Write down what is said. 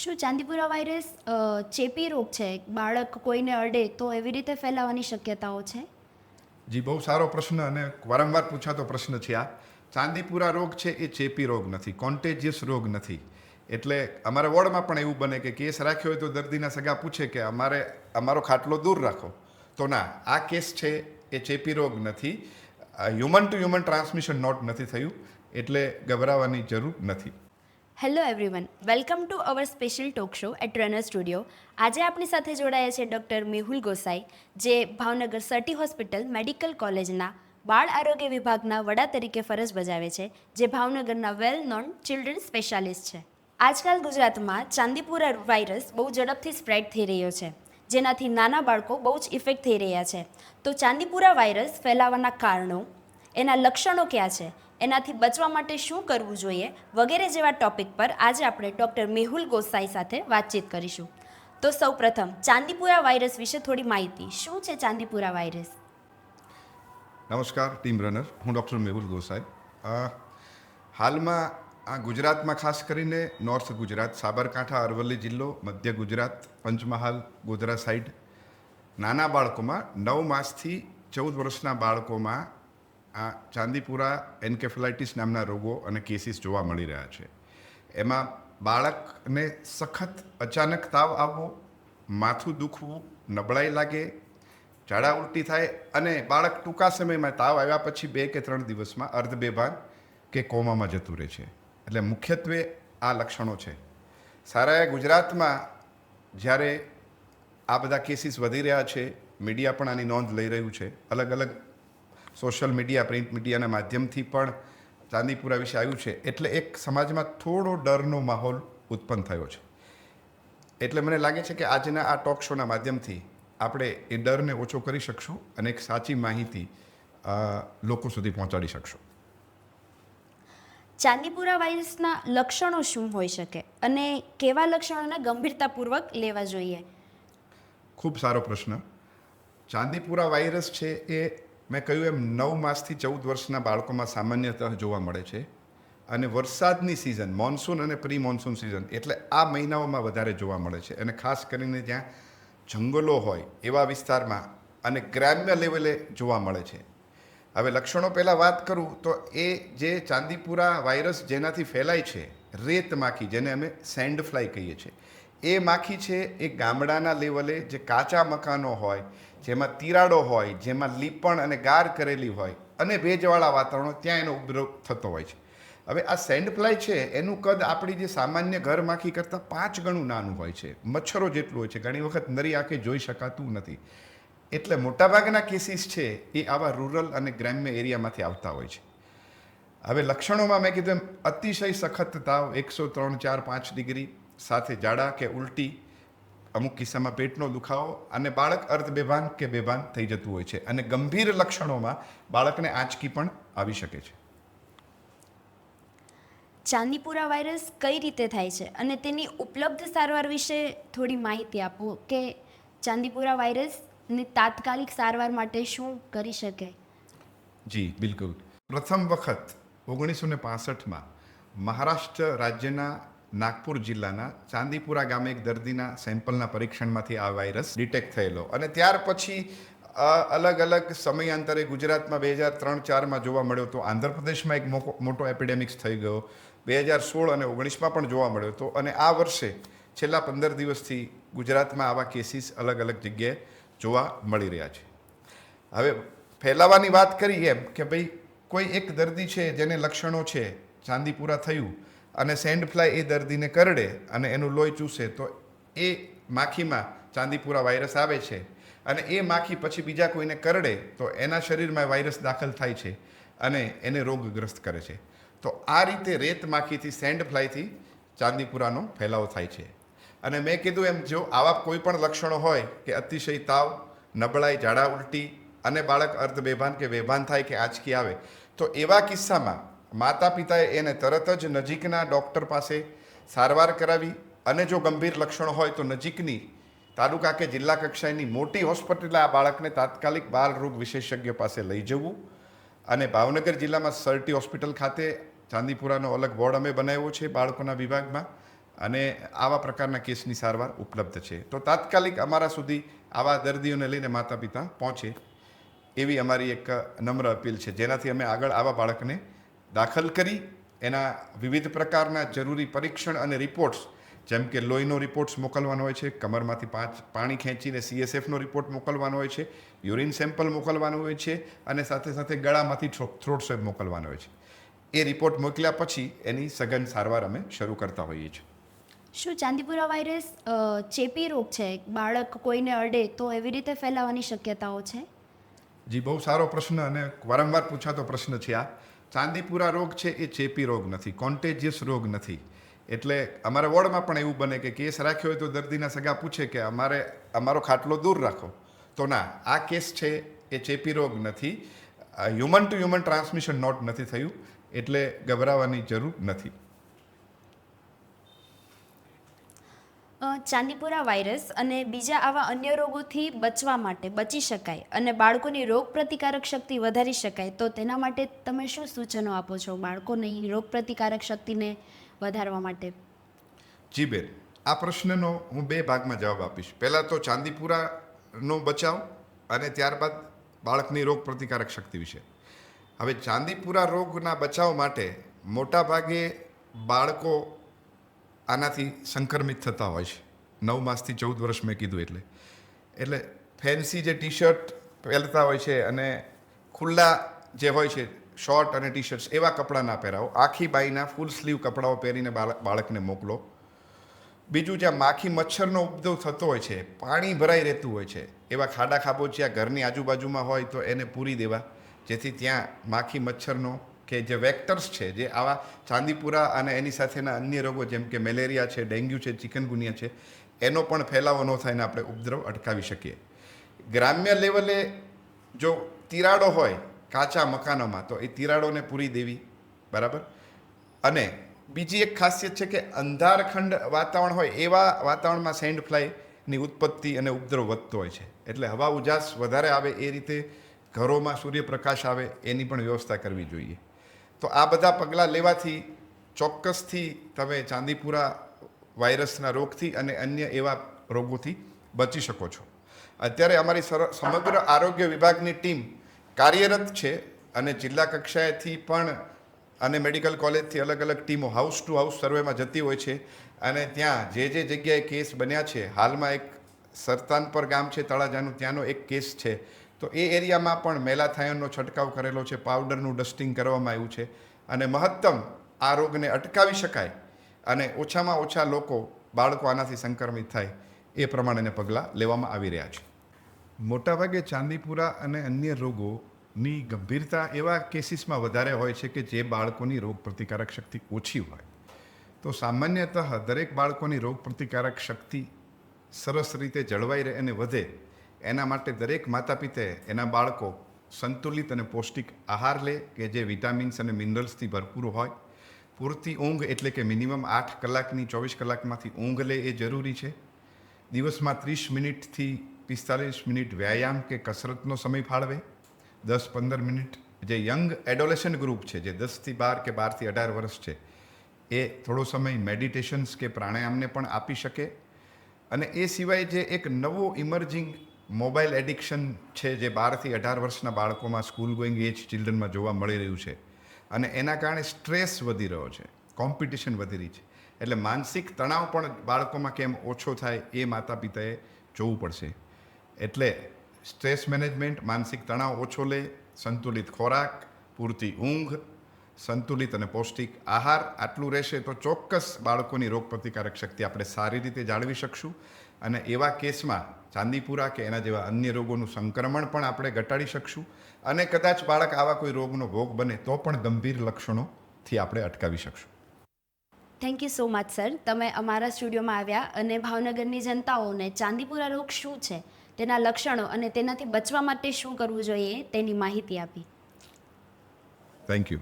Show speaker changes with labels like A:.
A: શું ચાંદીપુરા વાયરસ ચેપી રોગ છે? બાળક કોઈને અડે તો એવી રીતે ફેલાવાની શક્યતાઓ છે?
B: જી, બહુ સારો પ્રશ્ન અને વારંવાર પૂછાતો પ્રશ્ન છે આ. ચાંદીપુરા રોગ છે એ ચેપી રોગ નથી કોન્ટેજિયસ રોગ નથી. એટલે અમારા વોર્ડમાં પણ એવું બને કે કેસ રાખ્યો હોય તો દર્દીના સગા પૂછે કે અમારે, અમારો ખાટલો દૂર રાખો. તો ના, આ કેસ છે એ ચેપી રોગ નથી. Human to human transmission note નથી થયું. એટલે ગભરાવાની જરૂર નથી.
A: Hello everyone welcome to our special talk show at Runner studio આજે આપણી સાથે જોડાયા છે ડૉક્ટર મેહુલ ગોસાઈ, જે ભાવનગર સર્ટી હોસ્પિટલ મેડિકલ કોલેજના બાળ આરોગ્ય વિભાગના વડા તરીકે ફરજ બજાવે છે, જે ભાવનગરના વેલ નોન ચિલ્ડ્રન સ્પેશિયાલિસ્ટ છે. આજકાલ ગુજરાતમાં ચાંદીપુરા વાયરસ બહુ ઝડપથી સ્પ્રેડ થઈ રહ્યો છે, જેનાથી નાના બાળકો બહુ જ ઇફેક્ટ થઈ રહ્યા છે. તો ચાંદીપુરા વાયરસ ફેલાવાના કારણો, એના લક્ષણો ક્યાં છે? એનાથી બચવા માટે શું કરવું જોઈએ વગેરે જેવા ટોપિક પર આજે આપણે ડૉક્ટર મેહુલ ગોસાઈ સાથે વાતચીત કરીશું. તો સૌપ્રથમ ચાંદીપુરા વાયરસ વિશે થોડી માહિતી. શું છે ચાંદીપુરા વાયરસ?
B: નમસ્કાર, ટીમ રનર. હું ડૉક્ટર મેહુલ ગોસાઈ. હાલમાં આ ગુજરાતમાં ખાસ કરીને નોર્થ ગુજરાત, સાબરકાંઠા, અરવલ્લી જિલ્લો, મધ્ય ગુજરાત, પંચમહાલ, ગોધરા સાઈડ નાના બાળકોમાં નવ માસથી ચૌદ વર્ષના બાળકોમાં આ ચાંદીપુરા એન્કેફેલાઇટિસ નામના રોગો અને કેસીસ જોવા મળી રહ્યા છે. એમાં બાળકને સખત અચાનક તાવ આવવો, માથું દુખવું, નબળાઈ લાગે, ઝાડા ઉલટી થાય અને બાળક ટૂંકા સમયમાં તાવ આવ્યા પછી બે કે ત્રણ દિવસમાં અર્ધ બેભાન કે કોમામાં જતું રહે છે. એટલે મુખ્યત્વે આ લક્ષણો છે. સારા ગુજરાતમાં જ્યારે આ બધા કેસીસ વધી રહ્યા છે, મીડિયા પણ આની નોંધ લઈ રહ્યું છે. અલગ અલગ સોશિયલ મીડિયા પ્રિન્ટ મીડિયાના માધ્યમથી પણ ચાંદીપુરા વિશે આવ્યું છે. એટલે એક સમાજમાં થોડો ડરનો માહોલ ઉત્પન્ન થયો છે. એટલે મને લાગે છે કે આજના આ ટોક શોના માધ્યમથી આપણે એ ડરને ઓછો કરી શકશું અને એક સાચી માહિતી લોકો સુધી પહોંચાડી શકશું.
A: ચાંદીપુરા વાયરસના લક્ષણો શું હોઈ શકે અને કેવા લક્ષણોને ગંભીરતાપૂર્વક લેવા જોઈએ?
B: ખૂબ સારો પ્રશ્ન. ચાંદીપુરા વાયરસ છે એ મેં કહ્યું એમ, નવ માસથી ચૌદ વર્ષના બાળકોમાં સામાન્યતઃ જોવા મળે છે. અને વરસાદની સિઝન મોન્સૂન અને પ્રી મોન્સૂન સિઝન એટલે આ મહિનાઓમાં વધારે જોવા મળે છે. અને ખાસ કરીને જ્યાં જંગલો હોય એવા વિસ્તારમાં અને ગ્રામ્ય લેવલે જોવા મળે છે. હવે લક્ષણો પહેલાં વાત કરું તો એ જે ચાંદીપુરા વાયરસ જેનાથી ફેલાય છે, રેત માખી, જેને અમે સેન્ડ ફ્લાય કહીએ છીએ. એ માખી છે એ ગામડાના લેવલે જે કાચા મકાનો હોય, જેમાં તિરાડો હોય, જેમાં લીપણ અને ગાર કરેલી હોય અને ભેજવાળા વાતાવરણ ત્યાં એનો ઉપદ્રવ થતો હોય છે. હવે આ સેન્ડ ફ્લાય છે, એનું કદ આપણી જે સામાન્ય ઘર માખી કરતાં પાંચ ગણું નાનું હોય છે. મચ્છરો જેટલું હોય છે, ઘણી વખત નરી આંખે જોઈ શકાતું નથી. એટલે મોટાભાગના કેસીસ છે એ આવા રૂરલ અને ગ્રામ્ય એરિયામાંથી આવતા હોય છે. હવે લક્ષણોમાં મેં કીધું એમ અતિશય સખત તાવ એકસો ત્રણ ચાર પાંચ ડિગ્રી સાથે ઝાડા કે ઉલટી અમુક કિસ્સામાં પેટનો દુખાવો અને બાળક અર્ધ બેભાન કે બેભાન થઈ જતું હોય છે અને ગંભીર લક્ષણોમાં બાળકને આંચકી પણ આવી શકે છે.
A: ચાંદીપુરા વાયરસ કઈ રીતે થાય છે અને તેની ઉપલબ્ધ સારવાર વિશે થોડી માહિતી આપો કે ચાંદીપુરા વાયરસની તાત્કાલિક સારવાર માટે શું કરી શકે?
B: જી બિલકુલ. પ્રથમ વખત ઓગણીસો ને પાસઠમાં મહારાષ્ટ્ર રાજ્યના નાગપુર જિલ્લાના ચાંદીપુરા ગામે એક દર્દીના સેમ્પલના પરીક્ષણમાંથી આ વાયરસ ડિટેક્ટ થયેલો. અને ત્યાર પછી અલગ અલગ સમયાંતરે ગુજરાતમાં બે હજાર ત્રણ ચારમાં જોવા મળ્યો તો આંધ્રપ્રદેશમાં એક મોટો એપિડેમિક્સ થઈ ગયો. બે હજાર સોળ અને ઓગણીસમાં પણ જોવા મળ્યો હતો અને આ વર્ષે છેલ્લા પંદર દિવસથી ગુજરાતમાં આવા કેસીસ અલગ અલગ જગ્યાએ જોવા મળી રહ્યા છે. હવે ફેલાવાની વાત કરી એમ કે ભાઈ કોઈ એક દર્દી છે જેને લક્ષણો છે, ચાંદીપુરા થયું અને સેન્ડ ફ્લાય એ દર્દીને કરડે અને એનું લોહી ચૂસે, તો એ માખીમાં ચાંદીપુરા વાયરસ આવે છે અને એ માખી પછી બીજા કોઈને કરડે, તો એના શરીરમાં વાયરસ દાખલ થાય છે અને એને રોગગ્રસ્ત કરે છે. તો આ રીતે રેત માખીથી, સેન્ડ ફ્લાયથી ચાંદીપુરાનો ફેલાવો થાય છે. અને મેં કીધું એમ, જો આવા કોઈ પણ લક્ષણો હોય કે અતિશય તાવ, નબળાઈ, ઝાડા ઉલટી અને બાળક અર્ધ બેભાન કે બેભાન થાય કે આંચકી આવે, તો એવા કિસ્સામાં માતા પિતાએ એને તરત જ નજીકના ડૉક્ટર પાસે સારવાર કરાવી અને જો ગંભીર લક્ષણો હોય તો નજીકની તાલુકા કે જિલ્લા કક્ષાએની મોટી હોસ્પિટલે આ બાળકને તાત્કાલિક બાળ રોગ વિશેષજ્ઞ પાસે લઈ જવું અને ભાવનગર જિલ્લામાં સર્ટી હોસ્પિટલ ખાતે ચાંદીપુરાનો અલગ વોર્ડ અમે બનાવ્યો છે બાળકોના વિભાગમાં અને આવા પ્રકારના કેસની સારવાર ઉપલબ્ધ છે. તો તાત્કાલિક અમારા સુધી આવા દર્દીઓને લઈને માતા પિતા પહોંચે એવી અમારી એક નમ્ર અપીલ છે. જેનાથી અમે આગળ આવા બાળકને દાખલ કરી. એના વિવિધ પ્રકારના જરૂરી પરીક્ષણ અને રિપોર્ટ્સ જેમ કે લોહીનો રિપોર્ટ્સ મોકલવાનો હોય છે કમરમાંથી પાંચ પાણી ખેંચીને સીએસએફનો રિપોર્ટ મોકલવાનો હોય છે યુરિન સેમ્પલ મોકલવાનું હોય છે અને સાથે સાથે ગળામાંથી થ્રોટ સ્વેબ મોકલવાનો હોય છે. એ રિપોર્ટ મોકલ્યા પછી એની સઘન સારવાર અમે શરૂ કરતા હોઈએ છીએ.
A: શું ચાંદીપુરા વાયરસ ચેપી રોગ છે? બાળક કોઈને અડે તો એવી રીતે ફેલાવાની શક્યતાઓ છે?
B: જી બહુ સારો પ્રશ્ન અને વારંવાર પૂછાતો પ્રશ્ન છે આ. ચાંદીપુરા રોગ છે એ ચેપી રોગ નથી કોન્ટેજિયસ રોગ નથી. એટલે અમારા વોર્ડમાં પણ એવું બને કે કેસ રાખ્યો હોય તો દર્દીના સગા પૂછે કે અમારે, અમારો ખાટલો દૂર રાખો. તો ના, આ કેસ છે એ ચેપી રોગ નથી. Human to human transmission note નથી થયું. એટલે ગભરાવાની જરૂર નથી.
A: ચાંદીપુરા વાયરસ અને બીજા આવા અન્ય રોગોથી બચવા માટે બચી શકાય અને બાળકોની રોગ પ્રતિકારક શક્તિ વધારી શકાય, તો તેના માટે તમે શું સૂચનો આપો છો બાળકોની રોગ પ્રતિકારક શક્તિને વધારવા માટે?
B: જી બેન, આ પ્રશ્નનો હું બે ભાગમાં જવાબ આપીશ. પહેલાં તો ચાંદીપુરાનો બચાવ અને ત્યારબાદ બાળકની રોગ પ્રતિકારક શક્તિ વિશે. હવે ચાંદીપુરા રોગના બચાવ માટે મોટાભાગે બાળકો આનાથી સંક્રમિત થતા હોય છે. નવ માસથી ચૌદ વર્ષ મેં કીધું એટલે. એટલે ફેન્સી જે ટી શર્ટ પહેરતા હોય છે અને ખુલ્લા જે હોય છે, શોર્ટ અને ટી શર્ટ્સ એવા કપડાં ના પહેરાવો. આખી બાઈના ફૂલ સ્લીવ કપડાઓ પહેરીને બાળક બાળકને મોકલો. બીજું જ્યાં માખી મચ્છરનો ઉપદ્રવ થતો હોય છે, પાણી ભરાઈ રહેતું હોય છે, એવા ખાડા ખાબોચિયા ઘરની આજુબાજુમાં હોય તો એને પૂરી દેવા, જેથી ત્યાં માખી મચ્છરનો કે જે વેક્ટર્સ છે, જે આવા ચાંદીપુરા અને એની સાથેના અન્ય રોગો જેમ કે મેલેરિયા છે, ડેન્ગ્યુ છે, ચિકનગુનિયા છે, એનો પણ ફેલાવો ન થાય ને આપણે ઉપદ્રવ અટકાવી શકીએ. ગ્રામ્ય લેવલે જો તિરાડો હોય કાચા મકાનોમાં, તો એ તિરાડોને પૂરી દેવી, બરાબર? અને બીજી એક ખાસિયત છે કે અંધારખંડ વાતાવરણ હોય, એવા વાતાવરણમાં સેન્ડ ફ્લાયની ઉત્પત્તિ અને ઉપદ્રવ વધતો હોય છે. એટલે હવા ઉજાસ વધારે આવે એ રીતે ઘરોમાં સૂર્યપ્રકાશ આવે, એની પણ વ્યવસ્થા કરવી જોઈએ. તો આ બધા પગલાં લેવાથી ચોક્કસથી તમે ચાંદીપુરા વાયરસના રોગથી અને અન્ય એવા રોગોથી બચી શકો છો. અત્યારે અમારી સમગ્ર આરોગ્ય વિભાગની ટીમ કાર્યરત છે અને જિલ્લા કક્ષાએથી પણ અને મેડિકલ કોલેજથી અલગ અલગ ટીમો હાઉસ ટુ હાઉસ સર્વેમાં જતી હોય છે અને ત્યાં જે જે જગ્યાએ કેસ બન્યા છે, હાલમાં એક સરતાનપર ગામ છે તળાજાનું, ત્યાંનો એક કેસ છે. તો એ એરિયામાં પણ મેલાથાયનનો છંટકાવ કરેલો છે, પાવડરનું ડસ્ટિંગ કરવામાં આવ્યું છે અને મહત્તમ આ રોગને અટકાવી શકાય અને ઓછામાં ઓછા લોકો બાળકો આનાથી સંક્રમિત થાય એ પ્રમાણેને પગલાં લેવામાં આવી રહ્યા છે. મોટાભાગે ચાંદીપુરા અને અન્ય રોગોની ગંભીરતા એવા કેસીસમાં વધારે હોય છે કે જે બાળકોની રોગ પ્રતિકારક શક્તિ ઓછી હોય. તો સામાન્યતઃ દરેક બાળકોની રોગ પ્રતિકારક શક્તિ સરસ રીતે જળવાઈ રહે અને વધે એના માટે દરેક માતા પિતાએ એના બાળકો સંતુલિત અને પૌષ્ટિક આહાર લે કે જે વિટામિન્સ અને મિનરલ્સથી ભરપૂર હોય. પૂરતી ઊંઘ એટલે કે મિનિમમ આઠ કલાકની ચોવીસ કલાકમાંથી ઊંઘ લે એ જરૂરી છે. દિવસમાં ત્રીસ મિનિટથી પિસ્તાલીસ મિનિટ વ્યાયામ કે કસરતનો સમય ફાળવે. દસ પંદર મિનિટ. જે યંગ એડોલેશન ગ્રુપ છે, જે દસથી બાર કે બારથી અઢાર વર્ષ છે, એ થોડો સમય મેડિટેશન્સ કે પ્રાણાયામને પણ આપી શકે. અને એ સિવાય જે એક નવો ઇમર્જિંગ મોબાઈલ એડિક્શન છે જે બારથી અઢાર વર્ષના બાળકોમાં સ્કૂલ ગોઈંગ એજ ચિલ્ડ્રનમાં જોવા મળી રહ્યું છે. અને એના કારણે સ્ટ્રેસ વધી રહ્યો છે, કોમ્પિટિશન વધી રહી છે. એટલે માનસિક તણાવ પણ બાળકોમાં કેમ ઓછો થાય એ માતા પિતાએ જોવું પડશે. એટલે સ્ટ્રેસ મેનેજમેન્ટ, માનસિક તણાવ ઓછો લે, સંતુલિત ખોરાક, પૂરતી ઊંઘ, સંતુલિત અને પૌષ્ટિક આહાર આટલું રહેશે તો ચોક્કસ બાળકોની રોગપ્રતિકારક શક્તિ આપણે સારી રીતે જાળવી શકશું. અને એવા કેસમાં ચાંદીપુરા કે એના જેવા અન્ય રોગોનું સંક્રમણ પણ આપણે ઘટાડી શકશું. અને કદાચ બાળક આવા કોઈ રોગનો ભોગ બને તો પણ ગંભીર લક્ષણોથી આપણે અટકાવી શકશું.
A: Thank you so much sir તમે અમારા સ્ટુડિયોમાં આવ્યા અને ભાવનગરની જનતાઓને ચાંદીપુરા રોગ શું છે તેના લક્ષણો અને તેનાથી બચવા માટે શું કરવું જોઈએ તેની માહિતી આપી.
B: Thank you